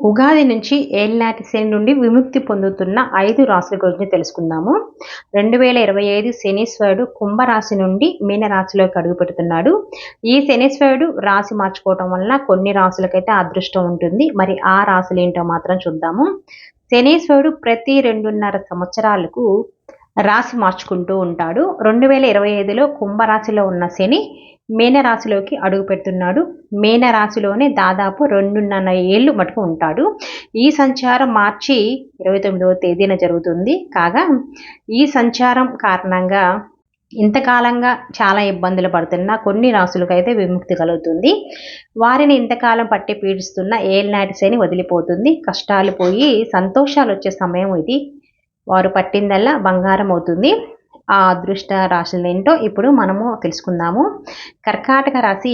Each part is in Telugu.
ఉగాది నుంచి ఏళ్ళనాటి శని నుండి విముక్తి పొందుతున్న ఐదు రాశుల గురించి తెలుసుకుందాము. రెండు వేల ఇరవై ఐదు శనీశ్వరుడు కుంభరాశి నుండి మీనరాశిలోకి అడుగు పెడుతున్నాడు. ఈ శనీశ్వరుడు రాశి మార్చుకోవటం వలన కొన్ని రాశులకైతే అదృష్టం ఉంటుంది. మరి ఆ రాశులు ఏంటో మాత్రం చూద్దాము. శనీశ్వరుడు ప్రతి రెండున్నర సంవత్సరాలకు రాశి మార్చుకుంటూ ఉంటాడు. రెండు వేల ఇరవై ఐదులో కుంభరాశిలో ఉన్న శని మేనరాశిలోకి అడుగు పెడుతున్నాడు. మేనరాశిలోనే దాదాపు రెండున్నర ఏళ్ళు మటుకు ఉంటాడు. ఈ సంచారం మార్చి ఇరవై తొమ్మిదవ తేదీన జరుగుతుంది. కాగా ఈ సంచారం కారణంగా ఇంతకాలంగా చాలా ఇబ్బందులు పడుతున్న కొన్ని రాసులకైతే విముక్తి కలుగుతుంది. వారిని ఇంతకాలం పట్టి పీడిస్తున్న ఏళ్ళనాటి శని వదిలిపోతుంది. కష్టాలు పోయి సంతోషాలు వచ్చే సమయం ఇది. వారు పట్టిందల్లా బంగారం అవుతుంది ఆ అదృష్ట రాశులు ఏంటో ఇప్పుడు మనము తెలుసుకుందాము. కర్కాటక రాశి.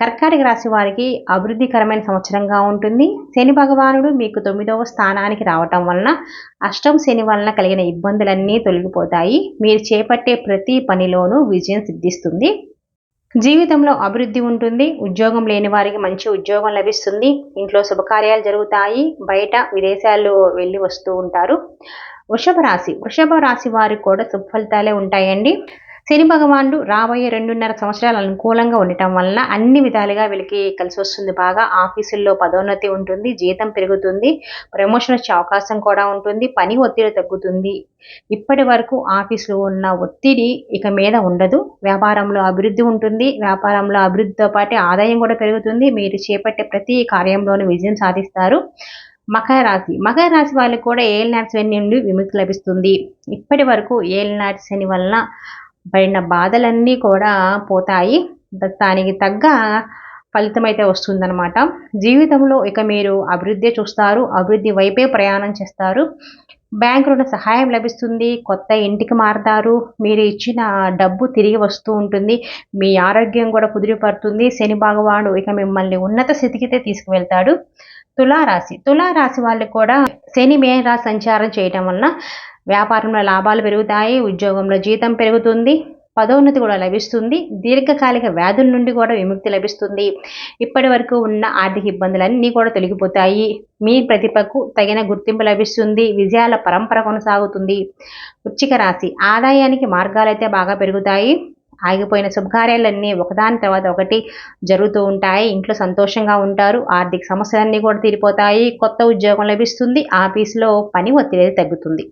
కర్కాటక రాశి వారికి అభివృద్ధికరమైన సంవత్సరంగా ఉంటుంది. శని భగవానుడు మీకు తొమ్మిదవ స్థానానికి రావటం వలన అష్టం శని వలన కలిగిన ఇబ్బందులన్నీ తొలగిపోతాయి. మీరు చేపట్టే ప్రతి పనిలోనూ విజయం సిద్ధిస్తుంది. జీవితంలో అభివృద్ధి ఉంటుంది ఉద్యోగం లేని వారికి మంచి ఉద్యోగం లభిస్తుంది ఇంట్లో శుభకార్యాలు జరుగుతాయి బయట విదేశాల్లో వెళ్ళి వస్తూ ఉంటారు. వృషభ రాశి వృషభ రాశి వారికి కూడా సుఫలితాలే ఉంటాయండి. శని భగవానుడు రాబోయే రెండున్నర సంవత్సరాలు అనుకూలంగా ఉండటం వలన అన్ని విధాలుగా వీళ్ళకి కలిసి వస్తుంది. బాగా ఆఫీసుల్లో పదోన్నతి ఉంటుంది జీతం పెరుగుతుంది ప్రమోషన్ వచ్చే అవకాశం కూడా ఉంటుంది పని ఒత్తిడి తగ్గుతుంది. ఇప్పటి వరకు ఆఫీసులో ఉన్న ఒత్తిడి ఇక మీద ఉండదు. వ్యాపారంలో అభివృద్ధి ఉంటుంది వ్యాపారంలో అభివృద్ధితో పాటు ఆదాయం కూడా పెరుగుతుంది. మీరు చేపట్టే ప్రతి కార్యంలోనూ విజయం సాధిస్తారు. మకర రాశి. మకర రాశి వాళ్ళకి కూడా ఏలినాటి శని నుండి విముక్తి లభిస్తుంది. ఇప్పటి వరకు ఏలినాటి శని వలన పడిన బాధలన్నీ కూడా పోతాయి. దానికి తగ్గ ఫలితం అయితే వస్తుందన్నమాట. జీవితంలో ఇక మీరు అభివృద్ధి చూస్తారు. అభివృద్ధి వైపే ప్రయాణం చేస్తారు. బ్యాంకు రుణ సహాయం లభిస్తుంది. కొత్త ఇంటికి మారుతారు. మీరు ఇచ్చిన డబ్బు తిరిగి వస్తూ ఉంటుంది. మీ ఆరోగ్యం కూడా కుదిరిపడుతుంది శని భగవానుడు ఇక మిమ్మల్ని ఉన్నత స్థితికి తీసుకువెళ్తాడు. తులారాశి. తులారాశి వాళ్ళు కూడా శని మేన సంచారం చేయటం వలన వ్యాపారంలో లాభాలు పెరుగుతాయి ఉద్యోగంలో జీతం పెరుగుతుంది పదోన్నతి కూడా లభిస్తుంది దీర్ఘకాలిక వ్యాధుల నుండి కూడా విముక్తి లభిస్తుంది. ఇప్పటి వరకు ఉన్న ఆర్థిక ఇబ్బందులన్నీ కూడా తొలగిపోతాయి. మీ ప్రతిభకు తగిన గుర్తింపు లభిస్తుంది విజయాల పరంపర కొనసాగుతుంది. వృచ్చిక రాశి ఆదాయానికి మార్గాలు అయితే బాగా పెరుగుతాయి. ఆగిపోయిన శుభకార్యాలన్నీ ఒకదాని తర్వాత ఒకటి జరుగుతూ ఉంటాయి. ఇంట్లో సంతోషంగా ఉంటారు ఆర్థిక సమస్యలన్నీ కూడా తీరిపోతాయి. కొత్త ఉద్యోగం లభిస్తుంది ఆఫీస్లో పని ఒత్తిడి తగ్గుతుంది.